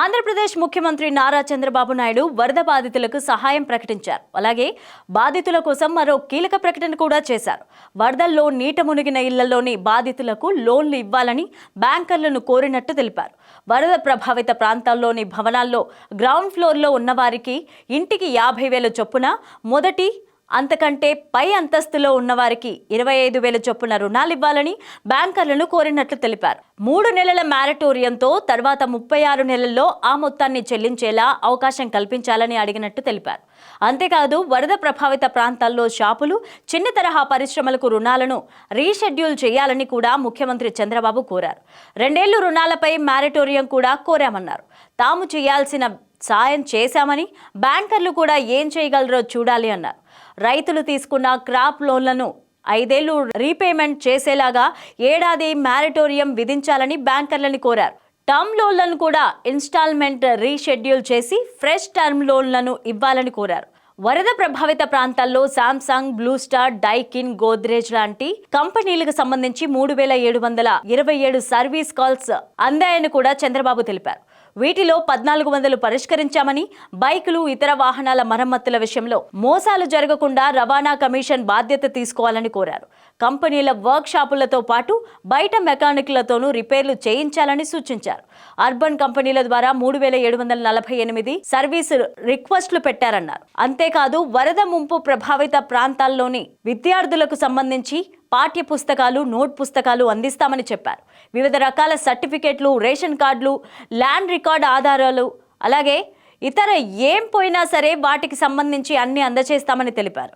ఆంధ్రప్రదేశ్ ముఖ్యమంత్రి నారా చంద్రబాబు నాయుడు వరద బాధితులకు సహాయం ప్రకటించారు. అలాగే బాధితుల కోసం మరో కీలక ప్రకటన కూడా చేశారు. వరదల్లో నీట మునిగిన ఇళ్ళలోని బాధితులకు లోన్లు ఇవ్వాలని బ్యాంకర్లను కోరినట్టు తెలిపారు. వరద ప్రభావిత ప్రాంతాల్లోని భవనాల్లో గ్రౌండ్ ఫ్లోర్లో ఉన్నవారికి ఇంటికి యాభై వేల చొప్పున మొదటి అంతకంటే పై అంతస్తులో ఉన్నవారికి ఇరవై ఐదు వేల చొప్పున రుణాలు ఇవ్వాలని బ్యాంకర్లను కోరినట్లు తెలిపారు. మూడు నెలల మ్యారటోరియంతో తర్వాత ముప్పై ఆరు నెలల్లో ఆ మొత్తాన్ని చెల్లించేలా అవకాశం కల్పించాలని అడిగినట్టు తెలిపారు. అంతేకాదు వరద ప్రభావిత ప్రాంతాల్లో షాపులు చిన్న తరహా పరిశ్రమలకు రుణాలను రీషెడ్యూల్ చేయాలని కూడా ముఖ్యమంత్రి చంద్రబాబు కోరారు. రెండేళ్ళు రుణాలపై మ్యారటోరియం కూడా కోరామన్నారు. తాము చేయాల్సిన సాయం చేశామని బ్యాంకర్లు కూడా ఏం చేయగలరో చూడాలి అన్నారు. రైతులు తీసుకున్న క్రాప్ లోన్లను ఐదేళ్ళు రీపేమెంట్ చేసేలాగా ఏడాది మ్యారటోరియం విధించాలని బ్యాంకర్లని కోరారు. టర్మ్ లోన్లను కూడా ఇన్స్టాల్మెంట్ రీషెడ్యూల్ చేసి ఫ్రెష్ టర్మ్ లోన్లను ఇవ్వాలని కోరారు. వరద ప్రభావిత ప్రాంతాల్లో Samsung Blue Star Daikin Godrej లాంటి కంపెనీలకు సంబంధించి మూడు వేల ఏడు వందల ఇరవై ఏడు సర్వీస్ కాల్స్ అందాయని కూడా చంద్రబాబు తెలిపారు. వీటిలో పద్నాలుగు వందలు పరిష్కరించామని బైకులు ఇతర వాహనాల మరమ్మతుల విషయంలో మోసాలు జరగకుండా రవాణా కమిషన్ బాధ్యత తీసుకోవాలని కోరారు. కంపెనీల వర్క్ షాపులతో పాటు బయట మెకానిక్లతోనూ రిపేర్లు చేయించాలని సూచించారు. అర్బన్ కంపెనీల ద్వారా మూడు వేల ఏడు వందల నలభై ఎనిమిది సర్వీస్ రిక్వెస్ట్లు పెట్టారన్నారు. అంతేకాదు వరద ముంపు ప్రభావిత ప్రాంతాల్లోని విద్యార్థులకు సంబంధించి పాఠ్య పుస్తకాలు నోట్ పుస్తకాలు అందిస్తామని చెప్పారు. వివిధ రకాల సర్టిఫికేట్లు రేషన్ కార్డులు ల్యాండ్ రికార్డ్ ఆధారాలు అలాగే ఇతర ఏం పోయినా సరే వాటికి సంబంధించి అన్ని అందజేస్తామని తెలిపారు.